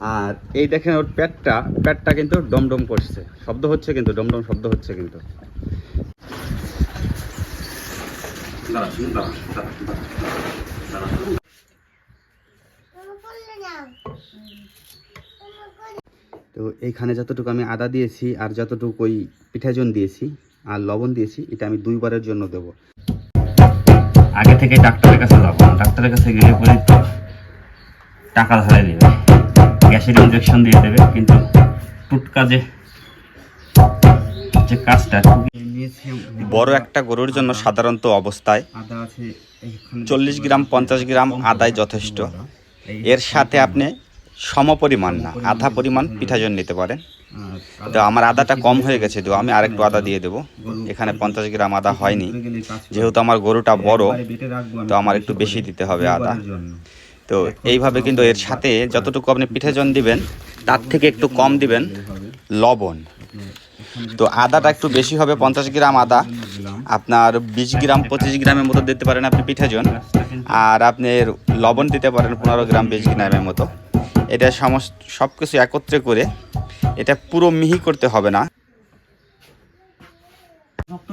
আর এই দেখেন ওর পেটটা পেটটা কিন্তু ডমডম করছে। শব্দ হচ্ছে কিন্তু, ডমডম শব্দ হচ্ছে কিন্তু। তো এইখানে যতটুকু আমি আদা দিয়েছি আর যতটুকু ওই পিঠাজন দিয়েছি আর লবণ দিয়েছি, এটা আমি দুইবারের জন্য দেবো। আগে থেকে ডাক্তারের কাছে যাব, ডাক্তারের কাছে গেলে পরে টাকা ধরে দেবে গ্যাসের ইঞ্জেকশন দিয়ে দেবে, কিন্তু টুটকা যে যে কাজটা বড় একটা গরুর জন্য সাধারণত অবস্থায় চল্লিশ গ্রাম, পঞ্চাশ গ্রাম আদায় যথেষ্ট। এর সাথে আপনি সম পরিমাণ না, আধা পরিমাণ পিঠাজন নিতে পারেন। তো আমার আদাটা কম হয়ে গেছে, তো আমি আরেকটু আদা দিয়ে দেবো। এখানে পঞ্চাশ গ্রাম আদা হয়নি। যেহেতু আমার গরুটা বড়, তো আমার একটু বেশি দিতে হবে আদা। তো এইভাবে কিন্তু এর সাথে যতটুকু আপনি পিঠাজন দিবেন তার থেকে একটু কম দিবেন লবণ। তো আদাটা একটু বেশি হবে পঞ্চাশ গ্রাম আদা। আপনার বিশ গ্রাম পঁচিশ গ্রামের মতো দিতে পারেন আপনি পিঠাজন। আর আপনি এর লবণ দিতে পারেন পনেরো গ্রাম বিশ গ্রামের মতো। এটা সমস্ত সব কিছু একত্রে করে এটা পুরো মিহি করতে হবে না। রক্ত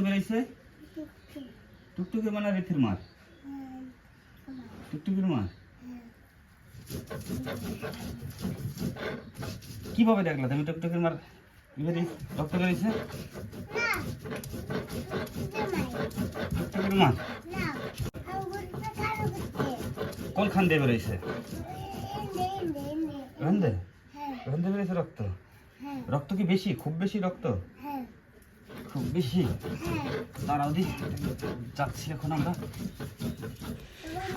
টুকটুকি মানে মার। টুকটুকির মার? কীভাবে দেখলা? তুমি টুকটুকির মার বেরি রক্ত বেরিয়েছে টুকটুকির মার। বেরিয়েছে এখান দিয়ে এখান দিয়ে বেরিয়েছে রক্ত? রক্ত কি বেশি? খুব বেশি রক্ত? খুব বেশি? দাঁড়াও দি, যাচ্ছি এখন আমরা।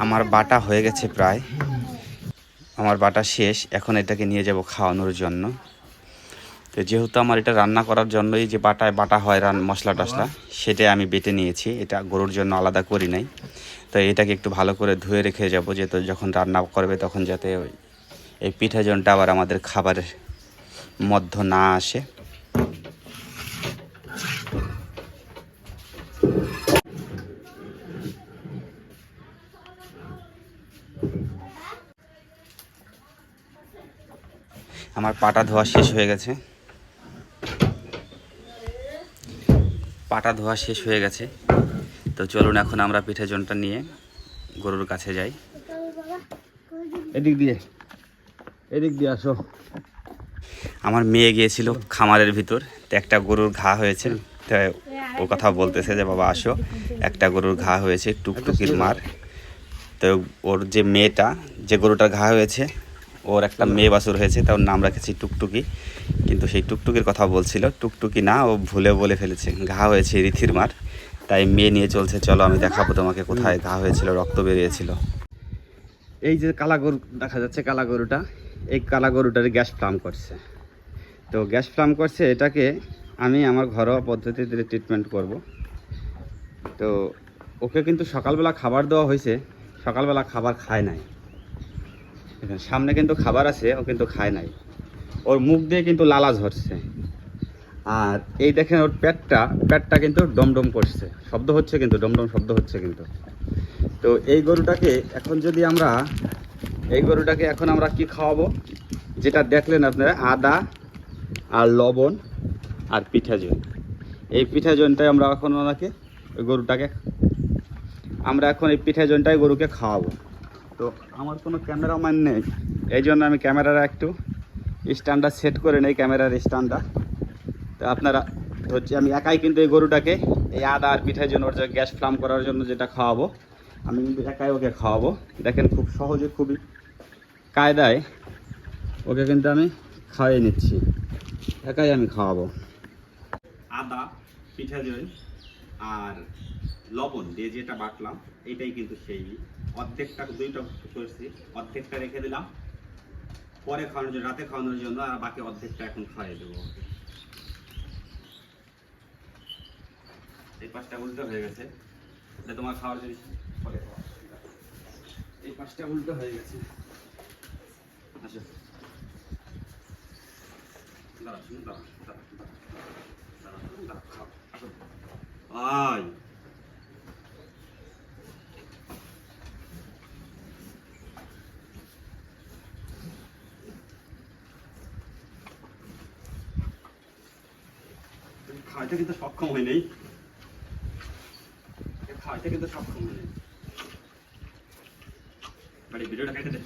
আমার বাটা হয়ে গেছে প্রায়। আমার বাটা শেষ, এখন এটাকে নিয়ে যাব খাওয়ানোর জন্য। তো যেহেতু আমার এটা রান্না করার জন্যই যে বাটায় বাটা হয় রান মশলা টশলা সেটাই আমি বেটে নিয়েছি। এটা গরুর জন্য আলাদা করি নাই। তো এটাকে একটু ভালো করে ধুয়ে রেখে যাব যে তো যখন রান্না করবে তখন যাতে ওই এই পিঠাজনটা আবার আমাদের খাবারের মধ্য না আসে। আমার পাটা ধোয়া শেষ হয়ে গেছে। পাটা ধোয়া শেষ হয়ে গেছে। তো চলুন এখন আমরা পিঠেজনটা নিয়ে গরুর কাছে যাই। এদিক দিয়ে। এদিক দিয়ে আসো। আমার মেয়ে গিয়েছিল খামারের ভিতর তো একটা গরুর ঘা হয়েছে। তো ও কথা বলতেছে যে বাবা আসো। একটা গরুর ঘা হয়েছে টুকটুকির মার। তো ওর যে মেয়েটা যে গরুটার ঘা হয়েছে ওর একটা মেয়ে বাছুর হয়েছে, তার নাম রেখেছি টুকটুকি। কিন্তু সেই টুকটুকির কথা বলছিল, টুকটুকি না, ও ভুলে বলে ফেলেছে, ঘা হয়েছে রিথির মার। তাই মেয়ে নিয়ে চলছে, চলো আমি দেখাবো তোমাকে কোথায় ঘা হয়েছিল, রক্ত বেরিয়েছিল। এই যে কালা গরু, দেখা যাচ্ছে কালা গরুটা, এই কালা গরুটার গ্যাস ফ্লাম করছে। তো গ্যাস ফ্লাম করছে, এটাকে আমি আমার ঘরোয়া পদ্ধতিতে ট্রিটমেন্ট করব। তো ওকে কিন্তু সকালবেলা খাবার দেওয়া হয়েছে, সকালবেলা খাবার খায় নাই। দেখেন, সামনে কিন্তু খাবার আছে ও কিন্তু খায় নাই। ওর মুখ দিয়ে কিন্তু লালা ঝরছে। আর এই দেখেন ওর পেটটা পেটটা কিন্তু ডমডম করছে। শব্দ হচ্ছে কিন্তু ডমডম শব্দ হচ্ছে কিন্তু। তো এই গরুটাকে এখন যদি আমরা এই গরুটাকে এখন আমরা কি খাওয়াবো? যেটা দেখলেন আপনারা আদা আর লবণ আর পিঠাজন এই পিঠাজনটাই আমরা এখন ওনাকে ওই গরুটাকে আমরা এখন এই পিঠাজনটাই গরুকে খাওয়াবো। তো আমার কোনো ক্যামেরাম্যান নেই। এই জন্য আমি ক্যামেরার একটু স্ট্যান্ডটা সেট করে নেই, ক্যামেরার স্ট্যান্ডটা তো আপনারা হচ্ছে আমি একাই কিন্তু এই গরুটাকে এই আদা আর পিঠার জন্য ওর যে গ্যাস ফ্লাম করার জন্য যেটা খাওয়াবো, আমি কিন্তু একাই ওকে খাওয়াবো। দেখেন খুব সহজে, খুবই কায়দায় ওকে কিন্তু আমি খাওয়াই নিচ্ছি। একাই আমি খাওয়াবো। আদা, পিঠা জল আর লবণ দিয়ে যেটা বাটলাম, এটাই কিন্তু সেই অর্ধেকটা দুইটা করেছি, অর্ধেকটা রেখে দিলাম। পরে খাওয়ানোর জন্য, রাতে খাওয়ানোর জন্য আর বাকি অর্ধেকটা এখন খাইয়ে দেবো। এই পাঁচটা উল্টো হয়ে গেছে। এটা তোমার খাওয়ার জিনিস পরে। এই পাঁচটা উল্টো হয়ে গেছে। আসো দাঁড়া শুনুন দাঁড়া দাঁড়া দাঁড়া দাঁড়া খাও আসো। আয় খাওয়াইতে কিন্তু সক্ষম হয়নি খাওয়াইতে কিন্তু সক্ষম হয়নি নাই ভিডিওটা কেটে দে।